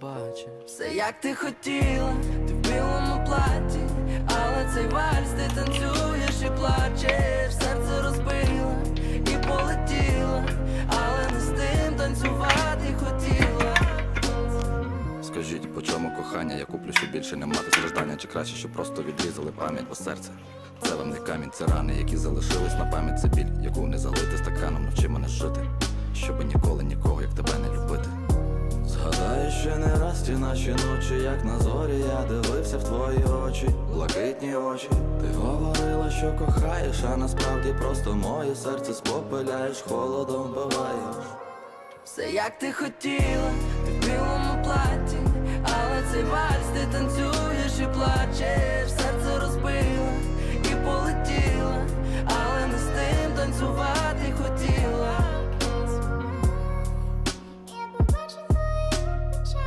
побачив Все як ти хотіла, ти в білому платі, але цей вальс ти танцюєш і плачеш, серце розбила і полетіла, але не з тим танцювати хотіла. Скажіть, по чому кохання, я куплю, щоб більше не мати страждання, чи краще, щоб просто відрізали пам'ять, бо серце? Це вам не камінь, це рани, які залишились на пам'ять, це біль, яку не залити стаканом, навчи мене жити, ще не раз ті наші ночі, як на зорі, я дивився в твої очі, блакитні очі. Ти говорила, що кохаєш, а насправді просто моє серце спопиляєш, холодом вбиваєш. Все як ти хотіла, ти в білому платі, але цей вальс ти танцюєш і плачеш,